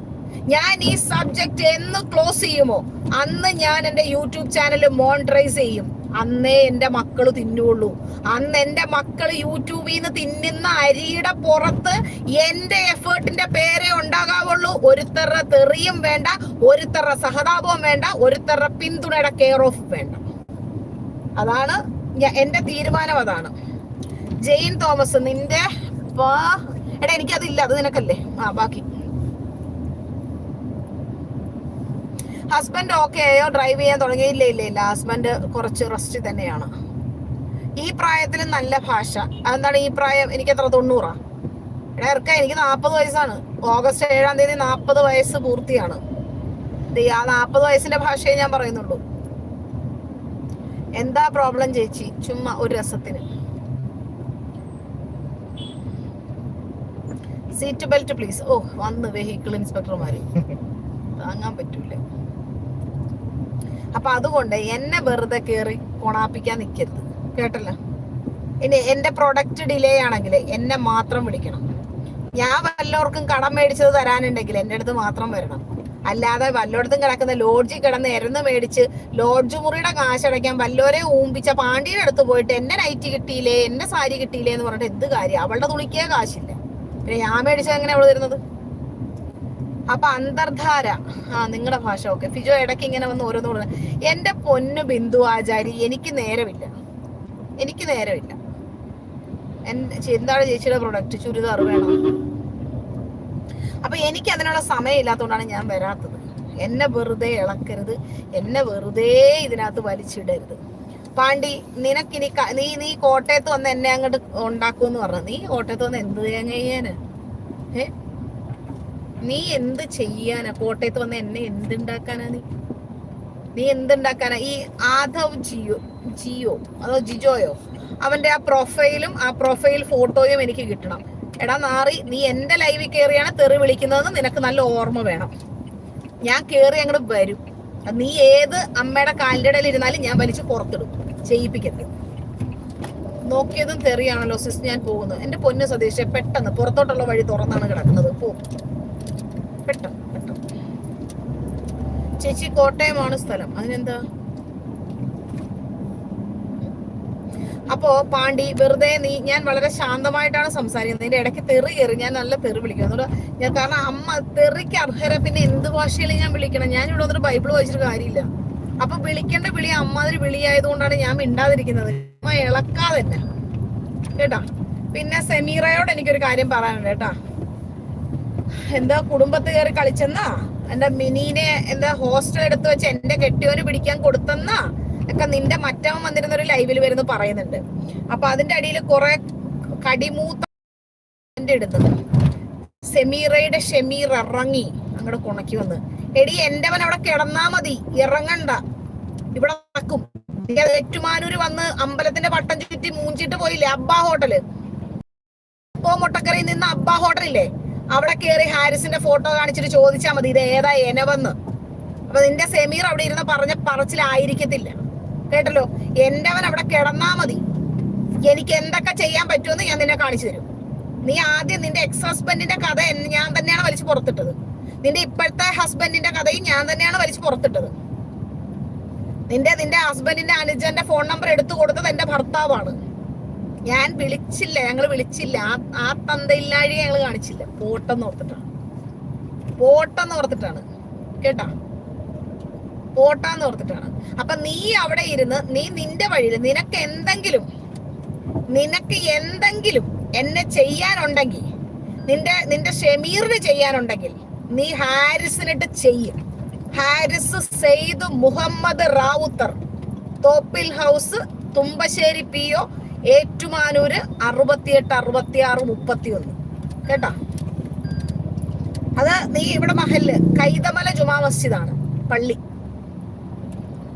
ഞാൻ ഈ സബ്ജക്റ്റ് എന്ന് ക്ലോസ് ചെയ്യുമോ? അന്ന് ഞാൻ എന്റെ യൂട്യൂബ് ചാനൽ മോണിറ്ററൈസ് ചെയ്യും. അന്നേ എന്റെ മക്കൾ തിന്നുള്ളൂ. അന്ന് എന്റെ മക്കൾ യൂട്യൂബിൽ നിന്ന് തിന്നുന്ന അരിയുടെ പുറത്ത് എന്റെ എഫേർട്ടിന്റെ പേരെ ഉണ്ടാകാവുള്ളൂ. ഒരുത്തറ തെറിയും വേണ്ട ഒരുത്തറ സഹതാപവും വേണ്ട ഒരുത്തറ പിന്തുണയുടെ കെയർ ഓഫ് വേണ്ട. അതാണ് എന്റെ തീരുമാനം അതാണ്. ജെയിൻ തോമസ് നിന്റെ എടാ എനിക്കതില്ല അത് നിനക്കല്ലേ? ആ ബാക്കി. ഹസ്ബൻഡ് ഓക്കെ ആയോ? ഡ്രൈവ് ചെയ്യാൻ തുടങ്ങി ഇല്ല ഇല്ല. ഇല്ല ഹസ്ബൻഡ് കുറച്ച് റെസ്റ്റ് തന്നെയാണ്. ഈ പ്രായത്തിൽ നല്ല ഭാഷ. അതെന്താണ് ഈ പ്രായം? എനിക്ക് എത്ര തൊണ്ണൂറാ. എടാ ഇറക്ക എനിക്ക് നാൽപ്പത് വയസ്സാണ്. ഓഗസ്റ്റ് ഏഴാം തീയതി നാൽപ്പത് വയസ്സ് പൂർത്തിയാണ്. ആ നാൽപ്പത് വയസ്സിന്റെ ഭാഷയെ ഞാൻ പറയുന്നുള്ളൂ. എന്താ പ്രോബ്ലം ചേച്ചി? ചുമ്മാ ഒരു രസത്തിന്. സീറ്റ് ബെൽറ്റ് പ്ലീസ് ഓ വന്ന് വെഹിക്കിൾ ഇൻസ്പെക്ടർമാര് താങ്ങാൻ പറ്റൂല. അപ്പൊ അതുകൊണ്ട് എന്നെ വെറുതെ കേറി കൊണാപ്പിക്കാൻ നിൽക്കരുത് കേട്ടല്ലോ? ഇനി എന്റെ പ്രൊഡക്റ്റ് ഡിലേ ആണെങ്കിൽ എന്നെ മാത്രം വിളിക്കണം. ഞാൻ വല്ലവർക്കും കടം മേടിച്ചത് തരാനുണ്ടെങ്കിൽ എന്റെ അടുത്ത് മാത്രം വരണം. അല്ലാതെ വല്ലോടത്തും കിടക്കുന്ന ലോഡ്ജിൽ കിടന്ന് എരന്ന് മേടിച്ച് ലോഡ്ജ് മുറിയുടെ കാശടയ്ക്കാൻ വല്ലോരെ ഊമ്പിച്ച പാണ്ടിയുടെ അടുത്ത് പോയിട്ട് എന്നെ നൈറ്റ് കിട്ടിയില്ലേ എന്നെ സാരി കിട്ടിയില്ലേ എന്ന് പറഞ്ഞിട്ട് എന്ത് കാര്യം? അവളുടെ തുണിക്കേ കാശില്ല. പിന്നെ ഞാൻ മേടിച്ചത് എങ്ങനെ അവൾ തരുന്നത്? അപ്പൊ അന്തർധാര. ആ നിങ്ങളുടെ ഭാഷ ഓക്കെ. ഫിജോ ഇടയ്ക്ക് ഇങ്ങനെ വന്ന് ഓരോന്ന് പറഞ്ഞു എന്റെ പൊന്നു ബിന്ദു ആചാരി എനിക്ക് നേരമില്ല. എനിക്ക് നേരമില്ല. എന്താണ് ചേച്ചിയുടെ പ്രൊഡക്റ്റ് ചുരിദാർ വേണം? അപ്പൊ എനിക്ക് അതിനുള്ള സമയം ഇല്ലാത്തതുകൊണ്ടാണ് ഞാൻ വരാത്തത്. എന്നെ വെറുതെ ഇളക്കരുത്. എന്നെ വെറുതെ ഇതിനകത്ത് വലിച്ചിടരുത്. പാണ്ടി നിനക്കിനി നീ നീ കോട്ടയത്ത് വന്ന് എന്നെ അങ്ങോട്ട് ഉണ്ടാക്കുമെന്ന് പറഞ്ഞു? നീ കോട്ടയത്ത് വന്ന് എന്ത് ചെയ്യാൻ കഴിയാന് ഏ? നീ എന്ത് ചെയ്യാനാ? കോട്ടയത്ത് വന്ന് എന്നെ എന്തുണ്ടാക്കാനാ നീ? നീ എന്തുണ്ടാക്കാനാ? ഈ ആധവ് ജിയോ ജിയോ അതോ ജിജോയോ? അവന്റെ ആ പ്രൊഫൈലും ആ പ്രൊഫൈൽ ഫോട്ടോയും എനിക്ക് കിട്ടണം. എടാ നാറി നീ എന്റെ ലൈവിൽ കയറിയാണ് തെറി വിളിക്കുന്നതെന്ന് നിനക്ക് നല്ല ഓർമ്മ വേണം. ഞാൻ കേറി അങ്ങോട്ട് വരും. നീ ഏത് അമ്മയുടെ കാലിന്റെ ഇരുന്നാലും ഞാൻ വലിച്ചു പുറത്തിടും. ചെയ്യിപ്പിക്കരുത്. നോക്കിയതും തെറിയാണല്ലോ സിസ് ഞാൻ പോകുന്നത്. എന്റെ പൊന്നു സതീഷെ പെട്ടെന്ന് പുറത്തോട്ടുള്ള വഴി തുറന്നാണ് കിടക്കുന്നത്. പോ. പെട്ടെന്ന് പെട്ടോ. ചേച്ചി കോട്ടയമാണ് സ്ഥലം. അതിനെന്താ? അപ്പോ പാണ്ടി വെറുതെ നീ ഞാൻ വളരെ ശാന്തമായിട്ടാണ് സംസാരിക്കുന്നത്. എന്റെ ഇടയ്ക്ക് തെറി കയറി ഞാൻ നല്ല തെറി വിളിക്കും. അതുകൊണ്ട് ഞാൻ കാരണം അമ്മ തെറിക്ക് അർഹര പിന്നെ എന്ത് ഭാഷയിൽ ഞാൻ വിളിക്കണം. ഞാൻ ഇവിടെ വന്നിട്ട് ബൈബിൾ വായിച്ചിട്ട് കാര്യമില്ല. അപ്പൊ വിളിക്കേണ്ട വിളി അമ്മാതിരി വിളിയായതുകൊണ്ടാണ് ഞാൻ മിണ്ടാതിരിക്കുന്നത്. അമ്മ ഇളക്കാതെ കേട്ടാ? പിന്നെ സെമീറയോട് എനിക്കൊരു കാര്യം പറയാനുണ്ട് കേട്ടാ. എന്താ കുടുംബത്ത് കയറി കളിച്ചെന്നാ? എന്റെ മിനീനെ എന്താ ഹോസ്റ്റൽ എടുത്ത് വെച്ച് എന്റെ കെട്ടിയോന് പിടിക്കാൻ കൊടുത്തെന്നാ? ഒക്കെ നിന്റെ മറ്റവൻ വന്നിരുന്ന ഒരു ലൈവിൽ വരുന്നു പറയുന്നുണ്ട്. അപ്പൊ അതിന്റെ അടിയിൽ കുറെ കടിമൂത്ത എടുത്തത് സെമീറയുടെ ഷെമീർ ഇറങ്ങി. അങ്ങോട്ട് കുണക്കി വന്ന്. എടി എന്റെവൻ അവിടെ കിടന്നാ മതി. ഇറങ്ങണ്ട. ഇവിടെ നടക്കും. ഏറ്റുമാനൂര് വന്ന് അമ്പലത്തിന്റെ പട്ടം ചുറ്റി മൂഞ്ചിട്ട് പോയില്ലേ? അബ്ബാ ഹോട്ടൽ. ഇപ്പോ മുട്ടക്കരയിൽ നിന്ന് അബ്ബാ ഹോട്ടലില്ലേ? അവിടെ കയറി ഹാരിസിന്റെ ഫോട്ടോ കാണിച്ചിട്ട് ചോദിച്ചാൽ മതി ഇത് ഏതാ എനവെന്ന്? അപ്പൊ നിന്റെ സെമീർ അവിടെ ഇരുന്ന് പറഞ്ഞ പറച്ചിലായിരിക്കത്തില്ല. കേട്ടല്ലോ? എന്റവൻ അവിടെ കിടന്നാ മതി. എനിക്ക് എന്തൊക്കെ ചെയ്യാൻ പറ്റുമെന്ന് ഞാൻ നിന്നെ കാണിച്ചു തരും. നീ ആദ്യം നിന്റെ എക്സ് ഹസ്ബൻഡിന്റെ കഥ ഞാൻ തന്നെയാണ് വലിച്ചു പുറത്തിട്ടത്. നിന്റെ ഇപ്പോഴത്തെ ഹസ്ബൻഡിന്റെ കഥയും ഞാൻ തന്നെയാണ് വലിച്ചു പുറത്തിട്ടത്. നിന്റെ നിന്റെ ഹസ്ബൻഡിന്റെ അനുജന്റെ ഫോൺ നമ്പർ എടുത്തു കൊടുത്തത് എന്റെ ഭർത്താവാണ്. ഞാൻ വിളിച്ചില്ല ഞങ്ങൾ വിളിച്ചില്ല. ആ ആ തന്തയില്ലാഴി ഞങ്ങൾ കാണിച്ചില്ല. പോട്ടെന്ന് ഓർത്തിട്ടാണ്. പോട്ടെന്ന് ഓർത്തിട്ടാണ്. കേട്ടാ? പോട്ടാന്ന് ഓർത്തിട്ടാണ്. അപ്പൊ നീ അവിടെ ഇരുന്ന് നീ നിന്റെ വഴിയിൽ നിനക്ക് എന്തെങ്കിലും നിനക്ക് എന്തെങ്കിലും എന്നെ ചെയ്യാനുണ്ടെങ്കിൽ നിന്റെ നിന്റെ ഷെമീറിന് ചെയ്യാനുണ്ടെങ്കിൽ നീ ഹാരിസിനിട്ട് ചെയ്യും. Haris Syed Muhammad Ravuthar. Thoppil house Thumbassery P O Ettumanoor അറുപത്തിയെട്ട് അറുപത്തി ആറ് മുപ്പത്തി ഒന്ന് കേട്ടാ? അത് നീ ഇവിടെ മഹല്ല് കൈതമല ജുമാ മസ്ജിദാണ് പള്ളി.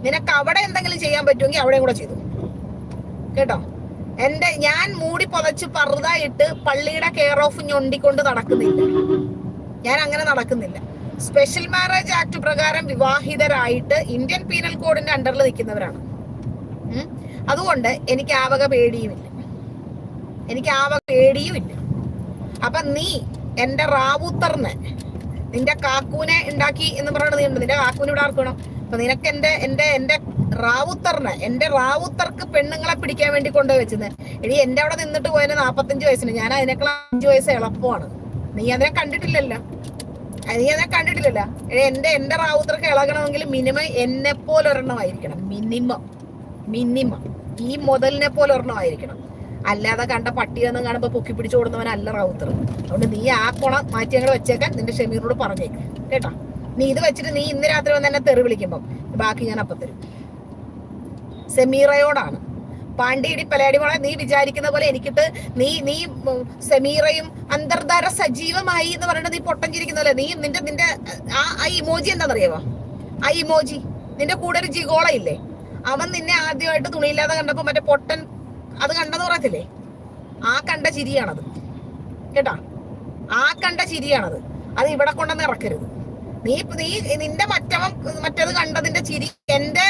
നിനക്ക് അവിടെ എന്തെങ്കിലും ചെയ്യാൻ പറ്റുമെങ്കിൽ അവിടെയും കൂടെ ചെയ്തു. കേട്ടോ? എന്റെ ഞാൻ മൂടി പൊതച്ച് പറുതായിട്ട് പള്ളിയുടെ കെയർ ഓഫ് ഞൊണ്ടിക്കൊണ്ട് നടക്കുന്നില്ല. ഞാൻ അങ്ങനെ നടക്കുന്നില്ല. സ്പെഷ്യൽ മാരേജ് ആക്ട് പ്രകാരം വിവാഹിതരായിട്ട് ഇന്ത്യൻ പീനൽ കോഡിന്റെ അണ്ടറിൽ നിൽക്കുന്നവരാണ്. അതുകൊണ്ട് എനിക്ക് ആവക വക പേടിയുമില്ല. എനിക്ക് ആവക വക പേടിയുമില്ല. അപ്പൊ നീ എന്റെ റാവുത്തറിന് നിന്റെ കാക്കൂനെ ഉണ്ടാക്കി എന്ന് പറയുന്നത് ഉണ്ട്. നിന്റെ കാക്കൂനെ ഇവിടെ ആർക്കണം? അപ്പൊ നിനക്ക് എന്റെ എന്റെ എന്റെ റാവുത്തറിന് എന്റെ റാവുത്തർക്ക് പെണ്ണുങ്ങളെ പിടിക്കാൻ വേണ്ടി കൊണ്ടുപോയി വെച്ചത് എടി എന്റെ അവിടെ നിന്നിട്ട് പോയത് നാപ്പത്തഞ്ച് വയസ്സിന്. ഞാൻ അതിനേക്കാൾ അഞ്ചു വയസ്സ് എളുപ്പമാണ്. നീ അതിനെ കണ്ടിട്ടില്ലല്ലോ? നീ അതിനെ കണ്ടിട്ടില്ലല്ലോ? എടി എന്റെ എന്റെ റാവുത്തർക്ക് ഇളകണമെങ്കിൽ മിനിമം എന്നെ പോലെ ഒരെണ്ണമായിരിക്കണം. മിനിമം. മിനിമം. ഈ മുതലിനെ പോലെ ഒരെണ്ണമായിരിക്കണം അല്ലാതെ കണ്ട പട്ടിയെന്ന് കാണുമ്പോൾ പൊക്കി പിടിച്ചു അല്ല റൗത്തർ അതുകൊണ്ട് നീ ആ കുളം മാറ്റി അങ്ങോട്ട് വെച്ചേക്കാൻ നിന്റെ ഷെമീറിനോട് പറഞ്ഞേക്ക്. കേട്ടോ? നീ ഇത് വെച്ചിട്ട് നീ ഇന്ന് രാത്രി വന്ന് എന്നെ തെറി വിളിക്കുമ്പം. ബാക്കി ഞാൻ അപ്പം തരും. സെമീറയോടാണ്. പാണ്ടിയിടി പലയാടി മോളെ നീ വിചാരിക്കുന്ന പോലെ എനിക്കിട്ട് നീ നീ സെമീറയും അന്തർധാര സജീവമായി എന്ന് പറയുന്നത് നീ പൊട്ടം ചിരിക്കുന്നല്ലേ നീ നിന്റെ നിന്റെ ആ ആ ഇമോജി എന്താണെന്നറിയാവോ? ആ ഇമോജി നിന്റെ കൂടെ ഒരു ജിഗോള ഇല്ലേ? അവൻ നിന്നെ ആദ്യമായിട്ട് തുണിയില്ലാതെ കണ്ടപ്പോ മറ്റേ പൊട്ടൻ അത് കണ്ടെന്ന് പറയത്തില്ലേ? ആ കണ്ട ചിരിയാണത്. കേട്ടാ? ആ കണ്ട ചിരിയാണത്. അത് ഇവിടെ കൊണ്ടെന്ന് ഇറക്കരുത്. നീ നീ നിന്റെ മറ്റവൻ മറ്റേത് കണ്ടതിന്റെ ചിരി എന്റെ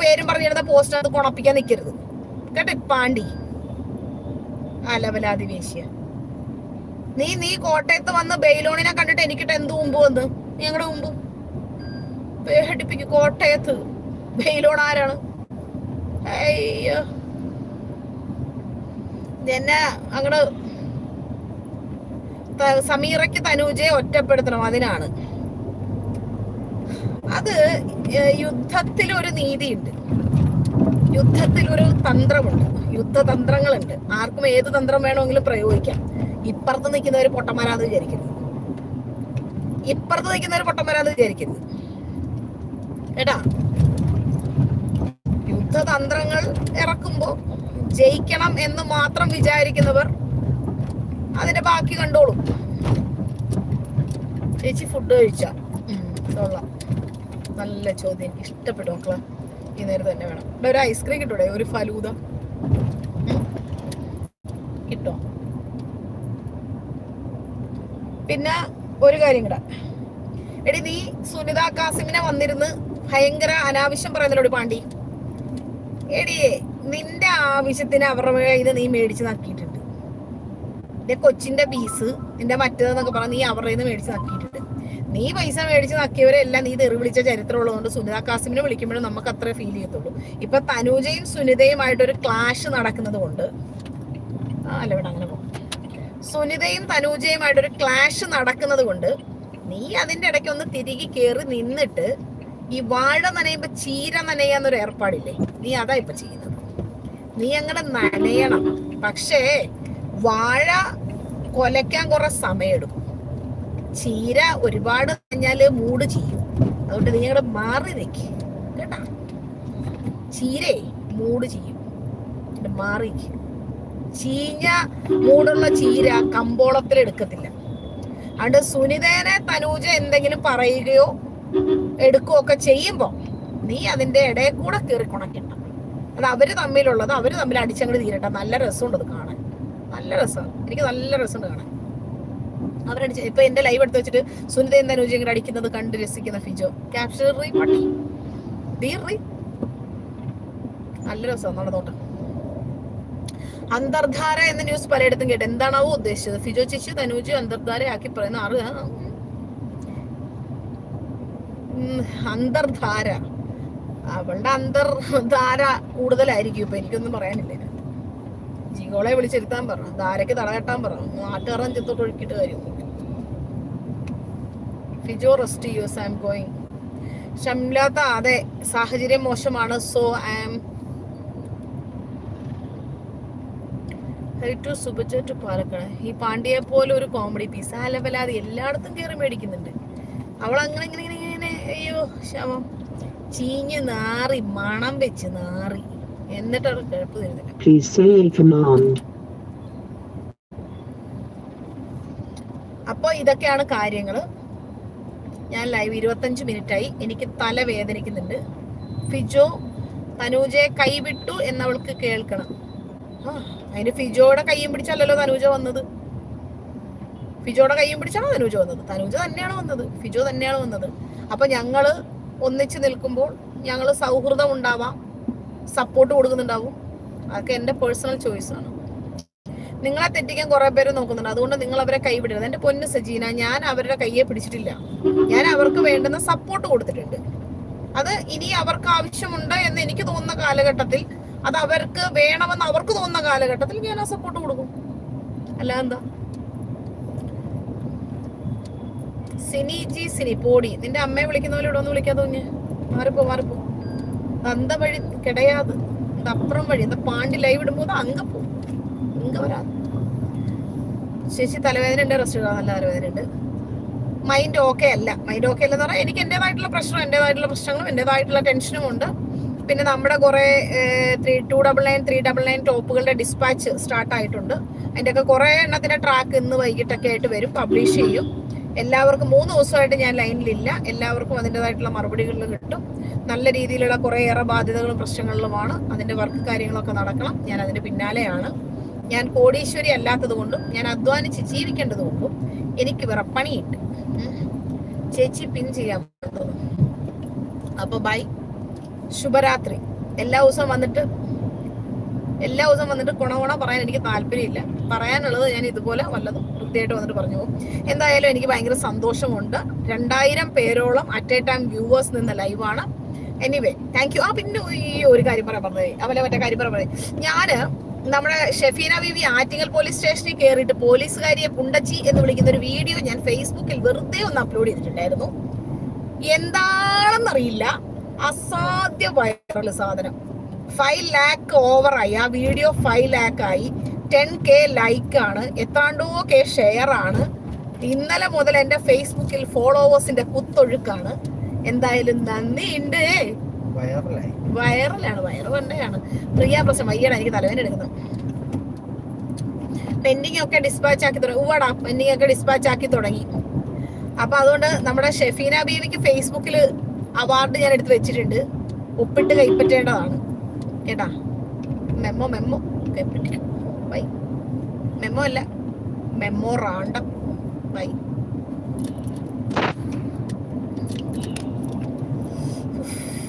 പേരും പറഞ്ഞിരുന്ന പോസ്റ്റ് അത് കുണപ്പിക്കാൻ നിൽക്കരുത് കേട്ടോ പാണ്ടി അലവലാതി വേശ്യ നീ നീ കോട്ടയത്ത് വന്ന് ബെയിലോണിനെ കണ്ടിട്ട് എനിക്കിട്ട് എന്ത് മുമ്പ് വന്ന്? ഞങ്ങളുടെ മുമ്പ് പേടിപ്പിക്കും കോട്ടയത്ത്. ബെയിലോൺ ആരാണ്? അയ്യോ. എന്നെ അങ്ങട് സമീറയ്ക്ക് തനൂജയെ ഒറ്റപ്പെടുത്തണം അതിനാണ്. അത് യുദ്ധത്തിൽ ഒരു നീതിയുണ്ട്. യുദ്ധത്തിൽ ഒരു തന്ത്രമുണ്ട്. യുദ്ധതന്ത്രങ്ങളുണ്ട്. ആർക്കും ഏത് തന്ത്രം വേണമെങ്കിലും പ്രയോഗിക്കാം. ഇപ്പുറത്ത് നിൽക്കുന്നവർ പൊട്ടന്മാരാന്ന് വിചാരിക്കരുത്. ഇപ്പുറത്ത് നിൽക്കുന്നവർ പൊട്ടന്മാരാന്ന് വിചാരിക്കരുത്. കേട്ടാ യുദ്ധതന്ത്രങ്ങൾ ഇറക്കുമ്പോൾ ജയിക്കണം എന്ന് മാത്രം വിചാരിക്കുന്നവർ അതിന്റെ ബാക്കി കണ്ടോളും. ചേച്ചി ഫുഡ് കഴിച്ച? നല്ല ചോദ്യം. എനിക്ക് ഇഷ്ടപ്പെട്ടു മക്കളെ. ഈ നേരം തന്നെ വേണം. ഇവിടെ ഒരു ഐസ്ക്രീം കിട്ടൂടെ? ഒരു ഫലൂത കിട്ടോ? പിന്നെ ഒരു കാര്യം കൂടെ. എടി നീ സുനിത കാസിമിനെ വന്നിരുന്ന് ഭയങ്കര അനാവശ്യം പറയുന്നല്ലോ പാണ്ടി. എടിയേ നിന്റെ ആവശ്യത്തിന് അവരുടെ കയ്യിൽ നീ മേടിച്ച് നക്കിയിട്ടുണ്ട് നിന്റെ കൊച്ചിന്റെ ബീസ് നിന്റെ മറ്റേതെന്നൊക്കെ പറഞ്ഞ നീ അവരുടെ നിന്ന് മേടിച്ച് നക്കിയിട്ടുണ്ട് നീ പൈസ മേടിച്ച് നക്കിയവരെല്ലാം നീ തെറി വിളിച്ച ചരിത്രം ഉള്ളതുകൊണ്ട് സുനിത കാസിമിനെ വിളിക്കുമ്പോഴും നമുക്ക് അത്ര ഫീൽ ചെയ്യത്തുള്ളൂ. ഇപ്പൊ തനൂജയും സുനിതയുമായിട്ടൊരു ക്ലാഷ് നടക്കുന്നത് കൊണ്ട് ആ അല്ല ഇവിടെ അങ്ങനെ പോകും സുനിതയും തനൂജയുമായിട്ടൊരു ക്ലാഷ് നടക്കുന്നത് കൊണ്ട് നീ അതിന്റെ ഇടയ്ക്ക് ഒന്ന് തിരികെ കയറി നിന്നിട്ട് ഈ വാഴ നനയുമ്പോ ചീര നനയാന്നൊരു ഏർപ്പാടില്ലേ? നീ അതാ ഇപ്പൊ ചെയ്യുന്നത്. നീ അങ്ങനെ നനയണം. പക്ഷേ വാഴ കൊലയ്ക്കാൻ കുറെ സമയമെടുക്കും. ചീര ഒരുപാട് നനഞ്ഞാൽ മൂട് ചെയ്യും. അതുകൊണ്ട് നീ അങ്ങനെ മാറി നിക്ക്. കേട്ടാ? ചീരേ മൂട് ചെയ്യും. മാറി ചീഞ്ഞ മൂടുള്ള ചീര കമ്പോളത്തിൽ എടുക്കത്തില്ല അതുകൊണ്ട് സുനിതേനെ തനൂജ എന്തെങ്കിലും പറയുകയോ എടുക്കുകയോ ചെയ്യുമ്പോൾ ചെയ്യുമ്പോ നീ അതിന്റെ ഇടയിൽ കൂടെ കയറി കുണക്കണ്ട. അത് അവർ തമ്മിലുള്ളത് അവർ തമ്മിൽ അടിച്ചങ്ങട് തീരട്ടെ. നല്ല രസമുണ്ട് അത് കാണാൻ. നല്ല രസം. എനിക്ക് നല്ല രസമുണ്ട് കാണാൻ. അവരടിച്ച് ഇപ്പൊ എന്റെ ലൈവ് എടുത്ത് വെച്ചിട്ട് സുനിതയും രുചി കൂടെ അടിക്കുന്നത് കണ്ട് രസിക്കുന്ന ഫിജോ? ക്യാപ്ചർ റീ പട്ടി റീ നല്ല രസം തോട്ടം അന്തർധാര എന്ന ന്യൂസ് പലയിടത്തും കേട്ട്. എന്താണാവോ ഉദ്ദേശിച്ചത്? ഫിജോ ചേച്ചി തനൂജ് അന്തർധാരയാക്കി പറയുന്ന ആറ് ആ, ഉം, അന്തർധാര. അവളുടെ അന്തർധാര കൂടുതലായിരിക്കും ഇപ്പൊ എനിക്കൊന്നും പറയാനില്ല. ജിഗോളെ വിളിച്ചിരുത്താൻ പറ ധാരയ്ക്ക് തടകെട്ടാൻ പറഞ്ഞു. നാട്ടുകാരൻ ചെത്തോട്ട് ഒഴുക്കിയിട്ട് കാര്യം Fijo rest you. I'm going. ഷംലാത്ത അതെ സാഹചര്യം മോശമാണ്. സോ ഐ ആം ടു ഈ പാണ്ഡ്യയെ പോലെ ഒരു കോമഡി പീസ് ആ ലെവലാതെ എല്ലായിടത്തും കയറി മേടിക്കുന്നുണ്ട്. അവൾ അങ്ങനെ ഇങ്ങനെ ഇങ്ങനെ അയ്യോ ശവം ചീഞ്ഞ് നാറി മണം വെച്ച് നാറി. എന്നിട്ട് അവൾ കിഴപ്പ് command. അപ്പോൾ ഇതൊക്കെയാണ് കാര്യങ്ങൾ ഞാൻ ലൈവ് ഇരുപത്തഞ്ച് മിനിറ്റായി. എനിക്ക് തല വേദനിക്കുന്നുണ്ട്. ഫിജോ തനൂജയെ കൈവിട്ടു എന്നവൾക്ക് കേൾക്കണം. ആ അതിന് ഫിജോയുടെ കൈയും പിടിച്ചല്ലല്ലോ തനൂജ വന്നത്. ഫിജോയുടെ കൈയും പിടിച്ചാണോ തനൂജ വന്നത്? തനൂജ തന്നെയാണ് വന്നത്? ഫിജോ തന്നെയാണ് വന്നത്. അപ്പൊ ഞങ്ങൾ ഒന്നിച്ച് നിൽക്കുമ്പോൾ ഞങ്ങൾ സൗഹൃദം ഉണ്ടാവാം സപ്പോർട്ട് കൊടുക്കുന്നുണ്ടാവും. അതൊക്കെ എന്റെ പേഴ്സണൽ ചോയ്സ് ആണ്. നിങ്ങളെ തെറ്റിക്കാൻ കുറെ പേര് നോക്കുന്നുണ്ട്. അതുകൊണ്ട് നിങ്ങൾ അവരെ കൈവിടരുത്. എന്റെ പൊന്ന് സജീന ഞാൻ അവരുടെ കയ്യെ പിടിച്ചിട്ടില്ല. ഞാൻ അവർക്ക് വേണ്ടുന്ന സപ്പോർട്ട് കൊടുത്തിട്ടുണ്ട്. അത് ഇനി അവർക്ക് ആവശ്യമുണ്ട് എന്ന് എനിക്ക് തോന്നുന്ന കാലഘട്ടത്തിൽ അത് അവർക്ക് വേണമെന്ന് അവർക്ക് തോന്നുന്ന കാലഘട്ടത്തിൽ ഞാൻ ആ സപ്പോർട്ട് കൊടുക്കും. അല്ല എന്താ സിനി ജി സിനി പോടി. നിന്റെ അമ്മയെ വിളിക്കുന്ന പോലെ ഇവിടെ ഒന്ന് വിളിക്കാതെ കുഞ്ഞ്. മാറിപ്പോ മാറിപ്പോ. അന്ത വഴി കിടയാത് അപ്പുറം വഴി. എന്താ പാണ്ടി ലൈവ് ഇടുമ്പോ അങ്ങ പോകും ഇങ്ക വരാത്. ശശി തലവേദന ഉണ്ട് റെസ്റ്റ് നല്ല തലവേദന ഉണ്ട് മൈൻഡ് ഓക്കെ അല്ല. മൈൻഡ് ഓക്കെ അല്ലെന്ന് പറഞ്ഞാൽ എനിക്ക് എന്റെതായിട്ടുള്ള പ്രശ്നം എന്റെതായിട്ടുള്ള പ്രശ്നങ്ങളും എന്റെതായിട്ടുള്ള ടെൻഷനും ഉണ്ട്. പിന്നെ നമ്മുടെ കുറെ three two double nine three double nine ടോപ്പുകളുടെ dispatch start ആയിട്ടുണ്ട്. അതിന്റെയൊക്കെ കുറെ എണ്ണത്തിന്റെ ട്രാക്ക് ഇന്ന് വൈകിട്ടൊക്കെ ആയിട്ട് വരും പബ്ലിഷ് ചെയ്യും. എല്ലാവർക്കും മൂന്ന് ദിവസമായിട്ട് ഞാൻ ലൈനിലില്ല. എല്ലാവർക്കും അതിന്റെതായിട്ടുള്ള മറുപടികൾ കിട്ടും. നല്ല രീതിയിലുള്ള കുറേയേറെ ബാധ്യതകളും പ്രശ്നങ്ങളിലുമാണ്. അതിന്റെ വർക്ക് കാര്യങ്ങളൊക്കെ നടക്കണം. ഞാൻ അതിന്റെ പിന്നാലെയാണ്. ഞാൻ കോടീശ്വരി അല്ലാത്തത് കൊണ്ടും ഞാൻ അധ്വാനിച്ച് ജീവിക്കേണ്ടത് കൊണ്ടും എനിക്ക് വേറെ പണിയുണ്ട്. ചേച്ചി പിൻ ചെയ്യാൻ അപ്പോൾ അപ്പൊ ബൈ. ശുഭരാത്രി. എല്ലാ ദിവസവും വന്നിട്ട് എല്ലാ ദിവസവും വന്നിട്ട് ഗുണ പറയാൻ എനിക്ക് താല്പര്യമില്ല. പറയാനുള്ളത് ഞാൻ ഇതുപോലെ വല്ലതും വൃത്തിയായിട്ട് വന്നിട്ട് പറഞ്ഞു എന്തായാലും എനിക്ക് ഭയങ്കര സന്തോഷമുണ്ട്. രണ്ടായിരം പേരോളം അറ്റ് എ ടൈം വ്യൂവേഴ്സ് നിന്ന ലൈവാണ് എനിവേ താങ്ക് യു ആ പിന്നെ ഈ ഒരു കാര്യം പറയാൻ പറഞ്ഞത് അവലെ മറ്റേ കാര്യം പറയാൻ പറഞ്ഞത് ഞാൻ നമ്മുടെ ഷെഫീന ബിബി ആറ്റിങ്ങൽ പോലീസ് സ്റ്റേഷനിൽ കയറിയിട്ട് പോലീസുകാരിയെ പുണ്ടച്ചി എന്ന് വിളിക്കുന്ന ഒരു വീഡിയോ ഞാൻ ഫേസ്ബുക്കിൽ വെറുതെ ഒന്ന് അപ്ലോഡ് ചെയ്തിട്ടുണ്ടായിരുന്നു. എന്താണെന്നറിയില്ല. അസാധ്യ വൈറൽ സാധനം. ഫൈവ് ലാക്ക് ഓവറായി ആ വീഡിയോ ഫൈവ് ലാക്ക് ആയി. ടെൻ കെ ലൈക്ക് ആണ്. എത്താണ്ടോ കെ ഷെയർ ആണ്. ഇന്നലെ മുതൽ എന്റെ ഫേസ്ബുക്കിൽ ഫോളോവേഴ്സിന്റെ കുത്തൊഴുക്കാണ്. എന്തായാലും നന്ദി ഉണ്ട് വൈറലാണ് വയറ് തന്നെയാണ്. പ്രിയ പ്രശ്നം വയ്യാണ് എനിക്ക് തലവേദന എടുക്കുന്നത് പെൻഡിങ് ഒക്കെ ഡിസ്പാച്ച് ആക്കി തുടങ്ങി. ഉവടാ പെൻഡിങ് ഒക്കെ ഡിസ്പാച്ച് ആക്കി തുടങ്ങി. അപ്പൊ അതുകൊണ്ട് നമ്മുടെ ഷെഫീന ബീവിക്ക് ഫേസ്ബുക്കിൽ അവാർഡ് ഞാൻ എടുത്ത് വെച്ചിട്ടുണ്ട്. ഒപ്പിട്ട് കൈപ്പറ്റേണ്ടതാണ്. കേട്ടാ? Memo memo. കൈപ്പറ്റി ബൈ മെമ്മോ അല്ല. Memo random by